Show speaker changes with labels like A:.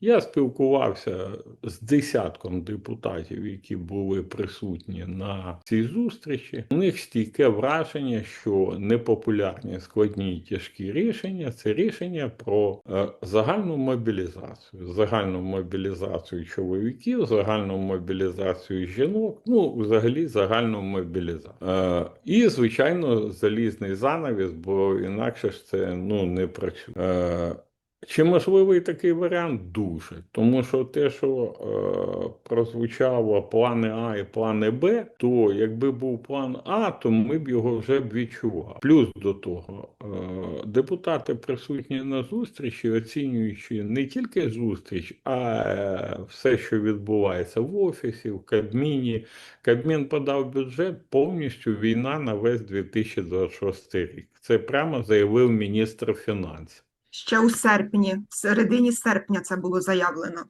A: Я спілкувався з десятком депутатів, які були присутні на цій зустрічі. У них стійке враження, що непопулярні складні тяжкі рішення це рішення про е, загальну мобілізацію, загальну мобілізацію чоловіків, загальну мобілізацію жінок, ну взагалі загальну мобілізацію. Е, і звичайно, залізний занавіс, бо інакше ж це ну не працює. Чи можливий такий варіант? Дуже. Тому що те, що е, прозвучало плани А і плани Б, то якби був план А, то ми б його вже б відчували. Плюс до того, е, депутати присутні на зустрічі, оцінюючи не тільки зустріч, а е, все, що відбувається в офісі, в Кабміні. Кабмін подав бюджет повністю війна на весь 2026 рік. Це прямо заявив міністр фінансів.
B: Ще у серпні, в середині серпня це було заявлено.